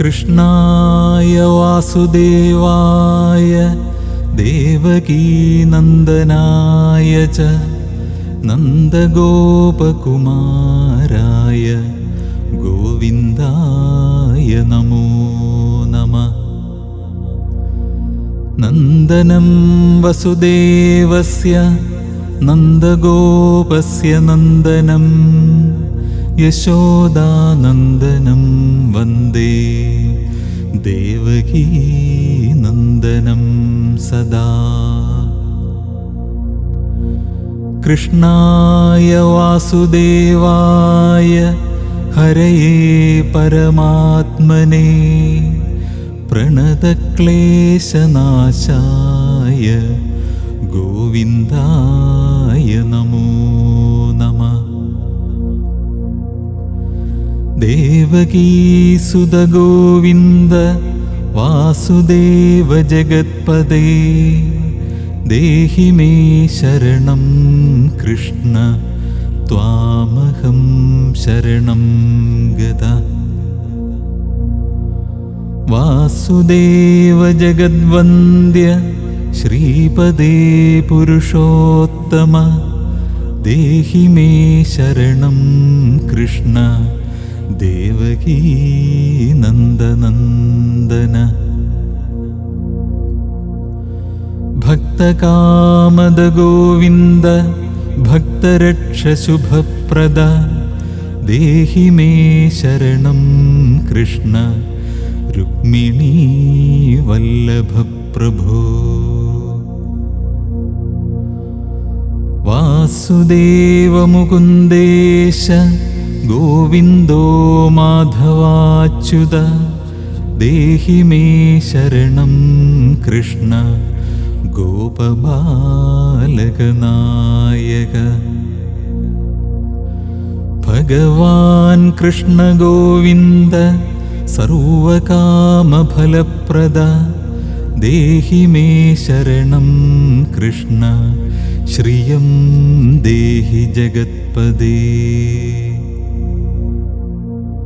कृष्णाय वासुदेवाय देवकीनन्दनाय च नन्दगोपकुमाराय गोविन्दाय नमो नमः नन्दनं वसुदेवस्य नन्दगोपस्य नन्दनं യശോദാനന്ദനം വന്ദേ. ദേവകീ നന്ദനം സദാ. കൃഷ്ണായ വാസുദേവായ ഹരയേ പരമാത്മനെ. പ്രണതക്ലേശനാശായ ഗോവിന്ദായ നമോ ദേവകീസുതഗോവിന്ദ വാസുദേവ ജഗത്പദേ ദേഹി മേ ശരണം കൃഷ്ണ ത്വാമഹം ശരണം ഗത. വാസുദേവ ജഗദ്വന്ദ്യ ശ്രീപദേ പുരുഷോത്തമ ദേഹി മേ ശരണം കൃഷ്ണ. ദേവകീ നന്ദനന്ദന. ഭക്തകാമദഗോവിന്ദ ഭക്തരക്ഷശുഭപ്രദ. ദേഹി മേ ശരണം കൃഷ്ണ. രുക്മിണീ വല്ലഭപ്രഭോ. വാസുദേവമുകുന്ദേശ वासुदेवमुकुन्देश गोविन्दो माधवाच्युत देहि मे शरणं कृष्ण गोपबालकनायक भगवान् कृष्णगोविन्द सर्वकामफलप्रद देहि मे शरणं कृष्ण श्रियं देहि जगत्पदे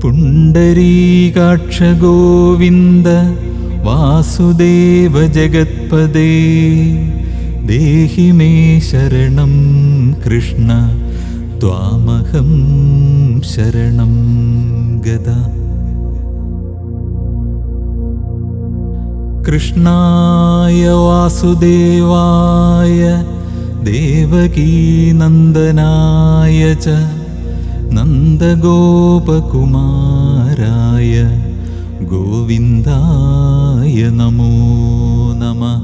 പുണ്ടരീകാക്ഷ ഗോവിന്ദ വാസുദേവ ജഗത്പദേ ദേഹി മേ ശരണം കൃഷ്ണ ത്വാമഹം ശരണം ഗത കൃഷ്ണായ വാസുദേവായ ദേവകീനന്ദനായ ച നന്ദഗോപകുമാരായ ഗോവിന്ദായ നമോ നമ.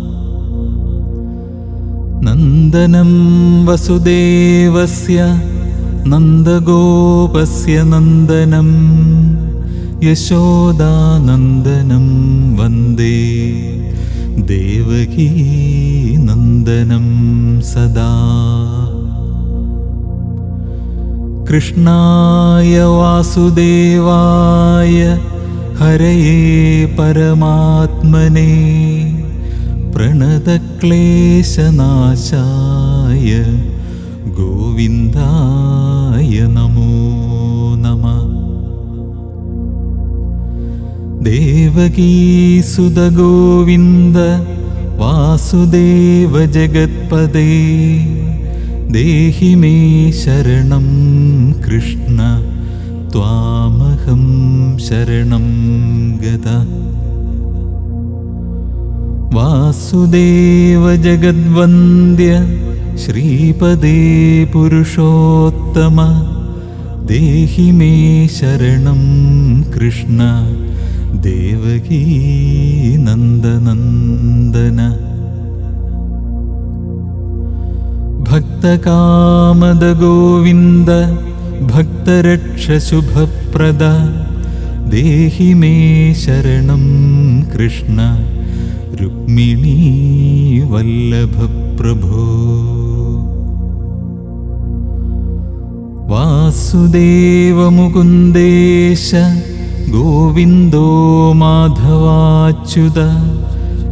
നന്ദനം വസുദേവസ്യ നന്ദഗോപസ്യ നന്ദനം. യശോദാനന്ദനം വന്ദേ. ദേവകീ നന്ദനം സദാ. कृष्णाय वासुदेवाय हरये परमात्मने प्रणतक्लेशनाशाय गोविन्दाय नमो नमः देवकीसुदगोविन्द वासुदेव जगत्पदे देहि मे കൃഷ്ണ ത്വാമഹം ശരണം ഗത. വാസുദേവ ജഗദ്വന്ദ്യ ശ്രീപദേ പുരുഷോത്തമ. ദേഹി മേ ശരണം കൃഷ്ണ. ദേവകീ നന്ദനന്ദന. ഭക്തകാമദ ഗോവിന്ദ ഭക്തരക്ഷശുഭപ്രദ. ദേഹി മേ ശരണം കൃഷ്ണ. രുക്മിണീ വല്ലഭപ്രഭോ. വാസുദേവമുകുന്ദേശ ഗോവിന്ദോ മാധവാച്യുത.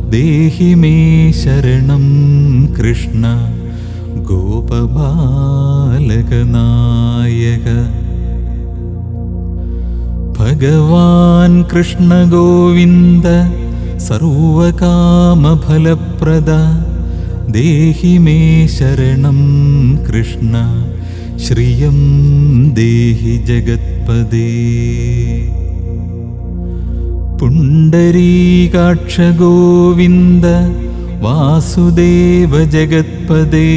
ദേഹി മേ ശരണം കൃഷ്ണ. ഗോപബാലകനാ ഭഗവാൻ കൃഷ്ണ ഗോവിന്ദ സർവകാമഫലപ്രദ. ദേഹി മേ ശരണം കൃഷ്ണ ശ്രിയം ദേഹി ജഗത്പദേ പുണ്ടരീകാക്ഷഗോവിന്ദ വാസുദേവ ജഗത്പദേ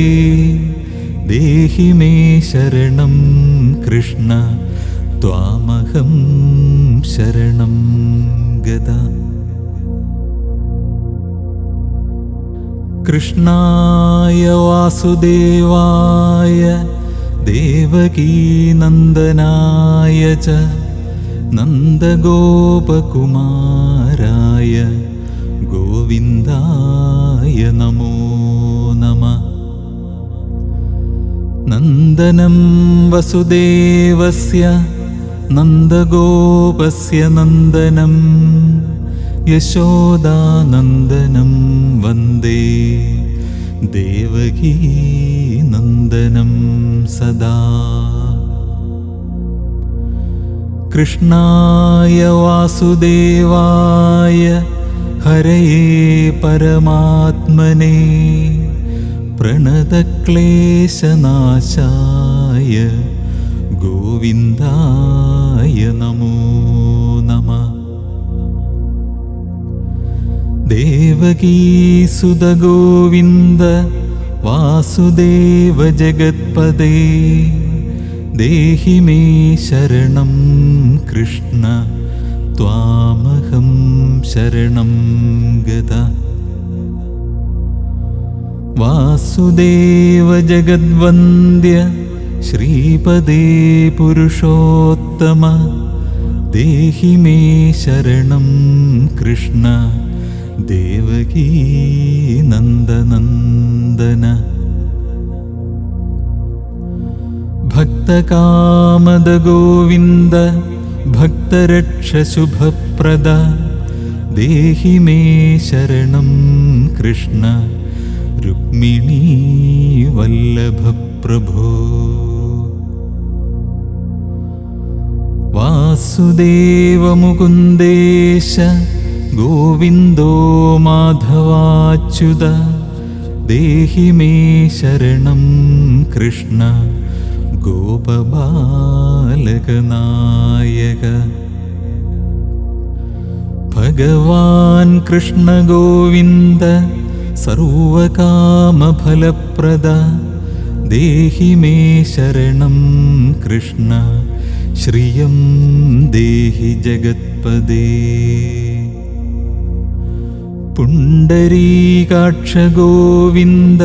ദേഹി മേ ശരണം കൃഷ്ണ ത്വാമഹം ശരണം ഗത കൃഷ്ണായ വാസുദേവായ ദേവകീനന്ദനായ ച നന്ദഗോപകുമാരായ ഗോവിന്ദായ നമോ നമ. നന്ദനം വസുദേവസ്യ നന്ദഗോപസ്യ നന്ദനം യശോദാനന്ദനം വന്ദേ. ദേവകീ നന്ദനം സദാ. കൃഷ്ണായ വാസുദേവായ ഹരയേ പരമാത്മനെ. പ്രണതക്ലേശനാശായ ഗോവിന്ദായ നമോ നമ. ദേവകീസുതഗോവിന്ദ വാസുദേവ ജഗത്പദേ ദേഹി മേ ശരണം കൃഷ്ണ ത്വാമഹം ശരണം ഗത വാസുദേവ ജഗദ്വന്ദ്യ ശ്രീപദേ പുരുഷോത്തമ ദേഹി മേ ശരണം കൃഷ്ണ ദേവകീ നന്ദനന്ദന. ഭക്തകാമദ ഗോവിന്ദ ഭക്തരക്ഷശുഭപ്രദ ദേഹി മേ ശരണം കൃഷ്ണ രുക്മിണീ വല്ലഭപ്രഭോ. വാസുദേവമുകുന്ദേശ ഗോവിന്ദോ മാധവാച്യുത ദേഹി മേ ശരണം കൃഷ്ണ ഗോപബാലകനായക. ഭഗവാൻ കൃഷ്ണ ഗോവിന്ദ സർവകാമഫലപ്രദ ദേഹി മേ ശരണം കൃഷ്ണ. ശ്രിയം ദേഹി ജഗത്പദേ പുണ്ടരീകാക്ഷ ഗോവിന്ദ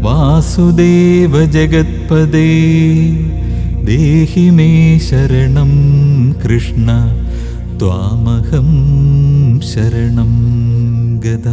വാസുദേവ ജഗത്പദേ ദേഹി മേ ശരണം കൃഷ്ണ ത്വാമഹം ശരണം ഗത